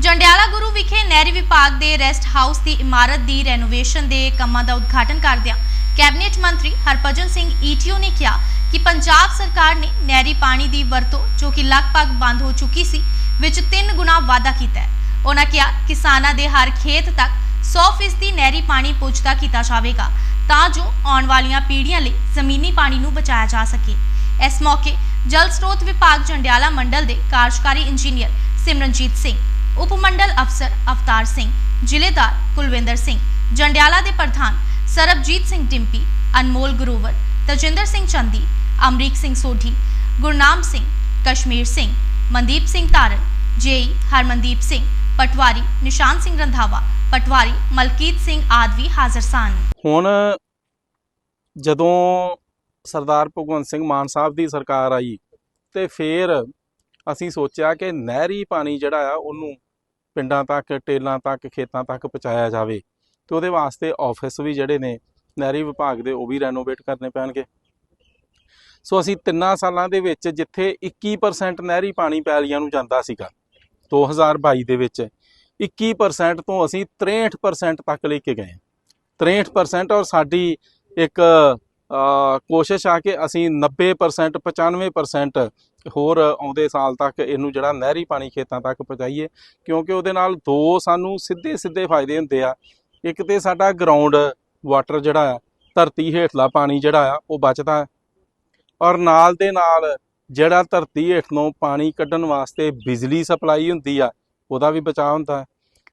ਜੰਡਿਆਲਾ ਗੁਰੂ ਵਿਖੇ ਨਹਿਰੀ ਵਿਭਾਗ ਦੇ ਰੈਸਟ ਹਾਊਸ ਦੀ ਇਮਾਰਤ ਦੀ ਰੈਨੋਵੇਸ਼ਨ ਦੇ ਕੰਮਾਂ ਦਾ ਉਦਘਾਟਨ ਕਰਦਿਆਂ ਕੈਬਨਿਟ ਮੰਤਰੀ ਹਰਭਜਨ ਸਿੰਘ ਈਟੀਓ ਨੇ ਕਿਹਾ ਕਿ ਪੰਜਾਬ ਸਰਕਾਰ ਨੇ ਨਹਿਰੀ ਪਾਣੀ ਦੀ ਵਰਤੋਂ, ਜੋ ਕਿ ਲਗਭਗ ਬੰਦ ਹੋ ਚੁੱਕੀ ਸੀ, ਵਿੱਚ 3 ਗੁਣਾ ਵਾਧਾ ਕੀਤਾ ਹੈ। ਉਹਨਾਂ ਕਿਹਾ, ਕਿਸਾਨਾਂ ਦੇ ਹਰ ਖੇਤ ਤੱਕ 100% ਨਹਿਰੀ ਪਾਣੀ ਪਹੁੰਚਦਾ ਕੀਤਾ ਜਾਵੇਗਾ, ਤਾਂ ਜੋ ਆਉਣ ਵਾਲੀਆਂ ਪੀੜ੍ਹੀਆਂ ਲਈ ਜ਼ਮੀਨੀ ਪਾਣੀ ਨੂੰ ਬਚਾਇਆ ਜਾ ਸਕੇ। ਇਸ ਮੌਕੇ ਜਲ ਸਰੋਤ ਵਿਭਾਗ ਜੰਡਿਆਲਾ ਮੰਡਲ ਦੇ ਕਾਰਜਕਾਰੀ ਇੰਜੀਨੀਅਰ ਸਿਮਰਨਜੀਤ ਸਿੰਘ ਉਪ ਮੰਡਲ ਅਫਸਰ ਅਵਤਾਰ ਸਿੰਘ, ਜ਼ਿਲ੍ਹੇਦਾਰ ਕੁਲਵਿੰਦਰ ਸਿੰਘ, ਜੰਡਿਆਲਾ ਦੇ ਪ੍ਰਧਾਨ ਸਰਬਜੀਤ ਸਿੰਘ ਡਿੰਪੀ, ਅਨਮੋਲ ਗਰੋਵਰ, ਤਜਿੰਦਰ ਸਿੰਘ ਚੰਦੀ, ਅਮਰੀਕ ਸਿੰਘ ਸੋਢੀ, ਗੁਰਨਾਮ ਸਿੰਘ, ਕਸ਼ਮੀਰ ਸਿੰਘ, ਮਨਦੀਪ ਸਿੰਘ ਤਾਰਨ ਜੇਈ ਹਰਮਨਦੀਪ ਸਿੰਘ, ਪਟਵਾਰੀ ਨਿਸ਼ਾਨ ਸਿੰਘ ਰੰਧਾਵਾ, ਪਟਵਾਰੀ ਮਲਕੀਤ ਸਿੰਘ ਆਦਿ ਵੀ ਹਾਜ਼ਰ ਸਨ। ਹੁਣ ਜਦੋਂ ਸਰਦਾਰ ਭਗਵੰਤ ਸਿੰਘ ਮਾਨ ਸਾਹਿਬ ਦੀ ਸਰਕਾਰ ਆਈ ਤੇ ਫੇਰ ਅਸੀਂ ਸੋਚਿਆ ਕਿ ਨਹਿਰੀ ਪਾਣੀ ਜਿਹੜਾ ਆ ਉਹਨੂੰ ਪਿੰਡਾਂ ਤੱਕ, ਟੇਲਾਂ ਤੱਕ, ਖੇਤਾਂ ਤੱਕ ਪਹੁੰਚਾਇਆ ਜਾਵੇ ਤੇ ਉਹਦੇ ਵਾਸਤੇ ਆਫਿਸ ਵੀ ਜਿਹੜੇ ਨੇ ਨਹਿਰੀ ਵਿਭਾਗ ਦੇ ਉਹ ਵੀ ਰੈਨੋਵੇਟ ਕਰਨੇ ਪੈਣਗੇ। ਸੋ ਅਸੀਂ ਤਿੰਨਾਂ ਸਾਲਾਂ ਦੇ ਵਿੱਚ ਜਿੱਥੇ 21% ਨਹਿਰੀ ਪਾਣੀ ਪੈਲੀਆਂ ਨੂੰ ਜਾਂਦਾ ਸੀਗਾ 2022 ਦੇ ਵਿੱਚ 21% ਤੋਂ ਅਸੀਂ 63% ਤੱਕ ਲੈ ਕੇ ਗਏ। 63% ਔਰ ਸਾਡੀ ਇੱਕ ਕੋਸ਼ਿਸ਼ ਆ ਕਿ ਅਸੀਂ 90% 95% ਹੋਰ ਆਉਂਦੇ ਸਾਲ ਤੱਕ ਇਹਨੂੰ ਜਿਹੜਾ ਨਹਿਰੀ ਪਾਣੀ ਖੇਤਾਂ ਤੱਕ ਪਹੁੰਚਾਈਏ, ਕਿਉਂਕਿ ਉਹਦੇ ਨਾਲ ਦੋ ਸਾਨੂੰ ਸਿੱਧੇ ਸਿੱਧੇ ਫਾਇਦੇ ਹੁੰਦੇ ਆ। ਇੱਕ ਤੇ ਸਾਡਾ ਗਰਾਊਂਡ ਵਾਟਰ ਜਿਹੜਾ ਆ, ਧਰਤੀ ਹੇਠਲਾ ਪਾਣੀ ਜਿਹੜਾ ਆ, ਉਹ ਬਚਦਾ ਔਰ ਨਾਲ ਦੇ ਨਾਲ ਜਿਹੜਾ ਧਰਤੀ ਹੇਠ ਨੂੰ ਪਾਣੀ ਕੱਢਣ ਵਾਸਤੇ ਬਿਜਲੀ ਸਪਲਾਈ ਹੁੰਦੀ ਆ, ਉਹਦਾ ਵੀ ਬਚਾਅ ਹੁੰਦਾ